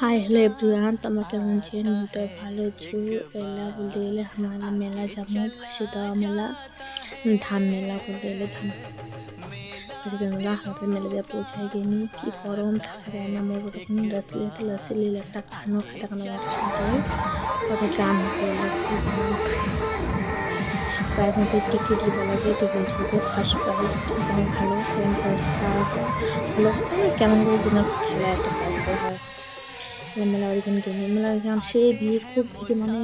High, hello everyone, তোমরা কেমন আছেন? তো ভালো আছি। এলা বলতে গেলে আমার মেলা যাব, ফাঁসি দেওয়া মেলা ধান মেলা বলতে গেলে ধান। ফাঁসি দেওয়া মেলা হাতে মেলা দিয়ে পৌঁছায় গিয়ে কি গরম থাকা না আমার ওরকম লসি হতো লসি লিলে একটা খানো, খাতে খানো একসাথে ওটা গান হচ্ছে মধ্যে টিকিট দিতে লাগে টিকিট দিতে ফার্স্ট প্রাইজ ভালো সেকেন্ড প্রাইজ ভালো কেমন করে দিন, খেলা একটা প্রাইসে হয়। মেলা ওইখানে কিনে মেলা ওইখানে সে ভিড়, খুব ভিড় মানে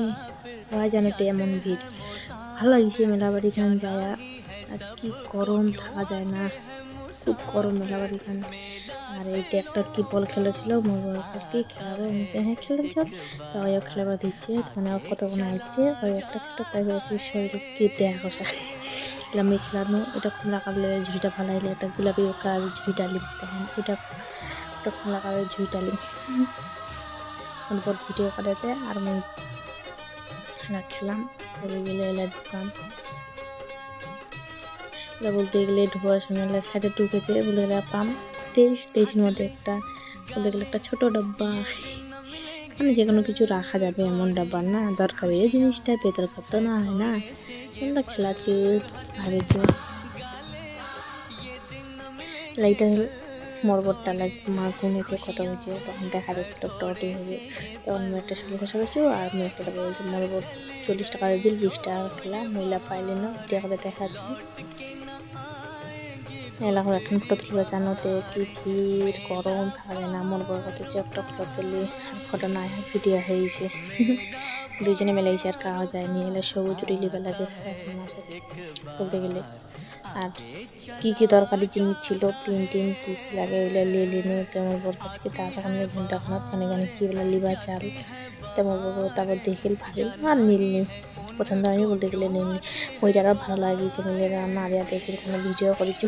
হওয়া জানে তো এমন ভিড়। ভালো লাগছে মেলা বাড়িখান যায়, আর কি গরম থাকা যায় না, খুব গরম মেলা বাড়িখান আর এইটা একটা কি বল খেলেছিল, মোবাইল কি খেলাবো হ্যাঁ খেলতে চল তো ওই খেলাবার দিচ্ছে মানে কত মনে হচ্ছে ওই একটা ছোট পাইবে শরীর কি দেয়া কষা খেলানো এটা খোলা কাটলে ঝুড়িটা ভালো হলে একটা গোলাপি কাজ ঝুড়িটা লিপ তখন এটা একটা খোলা কালের ঝুড়িটা লিপ তারপর ভিডিও করেছে আর আমি খেলা খেলাম। পরে গেলে এলার দোকান এটা বলতে গেলে ঢোকার সময় সাইডে ঢুকেছে বলে গেলে পাম তেইশ, তেইশের মধ্যে একটা বলতে গেলে একটা ছোটো ডাব্বা। মানে যে কোনো কিছু রাখা যাবে, এমন ডাব্বা না। দরকার এই জিনিসটা বেতর করতে না হয় না। তোমরা খেলাচ্ছি ভাবে যে মরবরটা লাগ মা গুনেছে কত হয়েছে, তখন দেখা যাচ্ছিল টটি হবে তখন একটা ষোলো ঘষাঘষি আর মেয়ে একটা বলছে মরবর চল্লিশ টাকা দিল, বিশ টাকা খেলা, মহিলা পাইলে না টাকাটা দেখাচ্ছি। এলাকা এখন ফটো তুলবে জানোতে, কি ভিড়, গরম যায় না মরবর বড় যে একটা ফটো তুলি ফটো না ভিডিও হয়েছে দুজনে মিলেছে আর খাওয়া যায়নি, এলে সবুজ রিলিবে লাগে বলতে গেলে। আর কি কি দরকারি জিনিস ছিল পিন টিন কী কী লাগে ওগুলো লিয়ে লিনু তেমন বর কাছে কি তারপর আমি ঘণ্টা খানা কানে কানে কী বলে লিবা চাল, তেমন বড় তারপর দেখিল ভাবিল আর নীলনি পছন্দ হয়নি বলতে গেলে নেমনি ওইটারও ভালো লাগিয়েছে মিলে রান্না আরিয়া দেখে কোনো ভিডিও করেছি।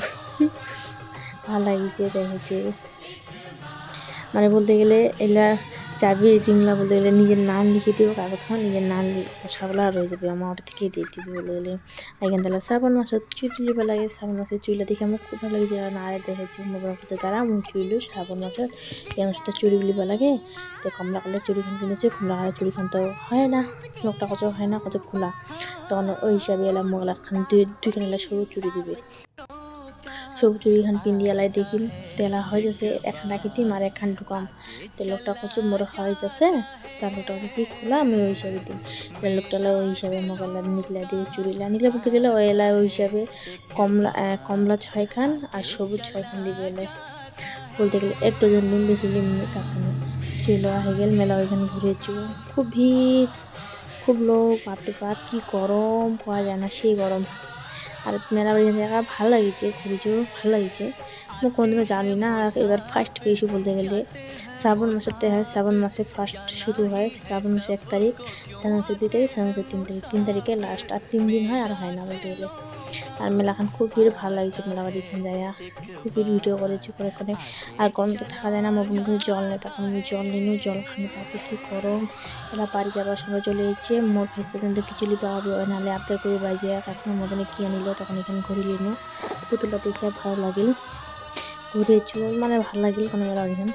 ভালো লাগিয়েছে দেখেছি। মানে বলতে গেলে এলা চাবি রিংলা বলতে গেলে নিজের নাম লিখে দিব কাগজ খাওয়া নিজের নাম বসাবলা রয়ে যাবে। আমার ওটা থেকে দিয়ে দিবি বলে গেলে। এখান থেকে শ্রাবণ মাসে চুই তুলিবা লাগে, শ্রাবণ মাসে চুইলা দেখে আমার খুব ভালো লাগছে না আরে দেখেছি মোবাইল কাছে তারা মুখ চুইলো শ্রাবণ মাসে। এমন সাথে চুরি বুলিবা লাগে। তো কমলা কালে চুরিখান কিনেছে, কমলা কালে চুরিখান তো হয় না। লোকটা কত হয় না কত খোলা তখন ওই হিসাবে এলাম মোগলা খান, দুই দুইখান সরু চুরি দিবে। সবুজ চুড়িখান পিন্দিয়ালাই দেখিম তেলা হয়ে যাচ্ছে এখন রাখি দিম আর এখন ঢুকাম। তো লোকটা কচু মোর হয়ে যাচ্ছে তার লোকটা কি খোলা, আমি ওই হিসাবে দিম। লোকটা ওই হিসাবে মোবাইল নিকলা দিয়ে চুড়িলা নিকলে বলতে গেলে ওই এলা ওই হিসাবে কমলা কমলা ছয়খান আর সবুজ ছয়খান দিবে এলে। বলতে গেলে, এক ডজন দিন বেশি নিম তারপরে চুরি লওয়া হয়ে গেল, মেলা ওইখানে ঘুরেছি খুব ভিড় খুব লোক বাপরে বাপ, কী গরম পাওয়া যায় না সেই গরম আর মেলা বাড়ি জায়গা ভালো লাগিছে ঘুরেছেও ভালো লাগিয়েছে। আমি কোনোদিনও জানি না। এবার ফার্স্ট গেছি বলতে গেলে। শ্রাবণ মাসেতে হয়, শ্রাবণ মাসে ফার্স্ট শুরু হয়, শ্রাবণ মাসে এক তারিখ, শ্রাবণ মাসের দুই তারিখ, শ্রাবণ মাসের তিন তারিখ। তিন তারিখে লাস্ট আর তিন দিন হয়, আর হয় না বলতে গেলে। আর মেলাখান খুব ভিড়, ভালো লাগছে মেলা বাড়ি এখানে যায়। খুব ভিড় ভিডিও করেছি করে করে আর গরমতে থাকা যায় না আমার বোন জল নেই, তখন আমি জল নিনু জল খানো পাবো কি গরম। এলা বাড়ি যাবার সময় চলে এসেছে, মোর ভেস্তে তো খিচুড়ি পাওয়াবে নাহলে আবদার করে বাজে কাকিমার মতনে কি আনিল, তখন এখানে ঘুরে নিনু পুতুলটা দেখে ভালো লাগিল ঘুরে চুল মানে ভালো লাগিল কোনো মেলা এখানে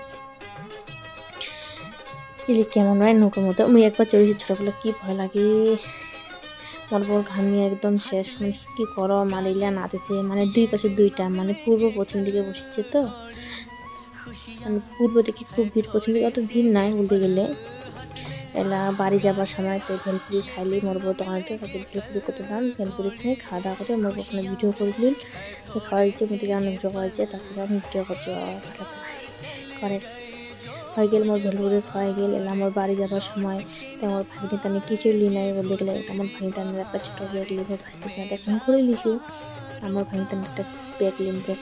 ইলি কেমন হয় নৌকার মতো আমি একবার চড়েছি ছোটোবেলা, কি ভয় লাগে। মোর ঘামিয়ে একদম শেষ মানে কি করো মারিলা নাচেছে মানে দুই পাশে দুইটা মানে পূর্ব পশ্চিম দিকে বসেছে তো। মানে পূর্ব দিকে খুব ভিড়, পশ্চিম দিকে অত ভিড় নাই বলতে গেলে। এলা বাড়ি যাবার সময় তো ভেলপুরি খাইলি মোর বউ দোকানকে কত ভেলপুরি কত দাম ভেলপুরি খাই, খাওয়া দাওয়া করে মোর ওখানে ভিডিও করলিন খাওয়া দিচ্ছে যেমন ভিডিও করা হয়েছে, তারপরে আমি ভিডিও করছি। করে হয়ে গেল মোর ভেলপুরি খাওয়াই গেল। এলা মোর বাড়ি যাবার সময় তো আমার ভাগনি তানি কিছু লি নাই গেলে আমার ভাগনি তানের একটা ছোটো ব্যাগ লিখে ভাসতে কিনা এখন করে লিছু আমার ভাগনি তানের একটা ব্যাগ লিম ব্যাগ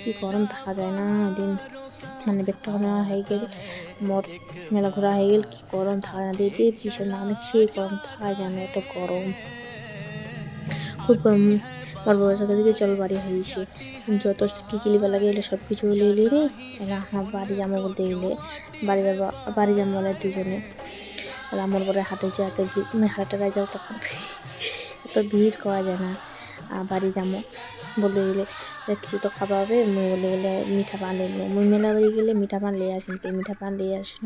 কি গরম থাকা যায় না, দিন। মানে ব্যাগটা নেওয়া হয়ে গেল মোর মেলা ঘোরা হয়ে গেল, কি গরম থাকা না দিয়ে ভীষণ না সেই গরম থাকা যায় এত গরম। খুব গরম, আমার বয়সের দিকে চল বাড়ি হয়েছে যত কী কিলিবা লাগে এলে সব কিছু লিয়ে লিয়ে রে এলা আমার বাড়ি যাব বলতে গেলে, বাড়ি যাব বাড়ি যাব বলে দুজনে। আর আমার পরে হাতে যে ভিড় হাটে যাও তখন, এত ভিড় করা যায় না বাড়ি যাব। বলতে গেলে কিছু তো খাওয়া হবে? মুই বলতে গেলে, মিঠা পান নিয়ে মুই মেলা বাড়ি গেলে মিঠা পান লিয়ে আসিন মিঠা পান লিয়ে আসিন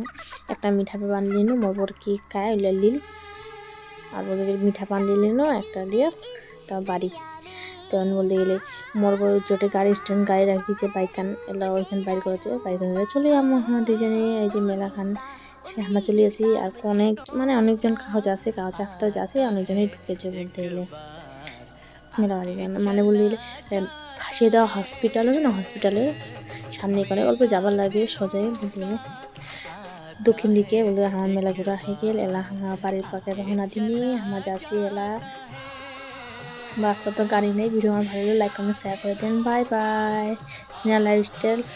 একটা মিঠা পান নিয়ে মোর বর কি খায় ওইলে লিল। আর বলতে গেলে, মিঠা পান নিল একটা দিয়ে তা বাড়ি। তখন বলতে গেলে, মোর বউ চোটে গাড়ি স্ট্যান্ড গাড়ি রাখিছে বাইকান এলা ওইখান বাইর করেছে বাইর করে চলে যাব আমরা দুজনে এই যে মেলা খান সে আমরা চলে আসি, আর অনেক মানে অনেকজন কাগজ আছে, কাগজ আঁকতে যাচ্ছে অনেকজনই ঢুকেছে বলতে গেলে। মেলা মানে বলতে ভাসিয়ে দেওয়া হসপিটাল হবে না? হসপিটালের সামনে করে অল্প যাবার লাগে, সজাই বুঝলি। দক্ষিণ দিকে বলতে আমার মেলা ঘোরা হয়ে গেল, এলা হাঙা বাড়ির পাকে রহনা দিনে আমার যাচ্ছি, এলা। রাস্তা তো গাড়ি নেই, ভিডিও আমার ভালো লাগলে লাইক কমেন্ট শেয়ার করে দেন। Bye bye Sneha lifestyles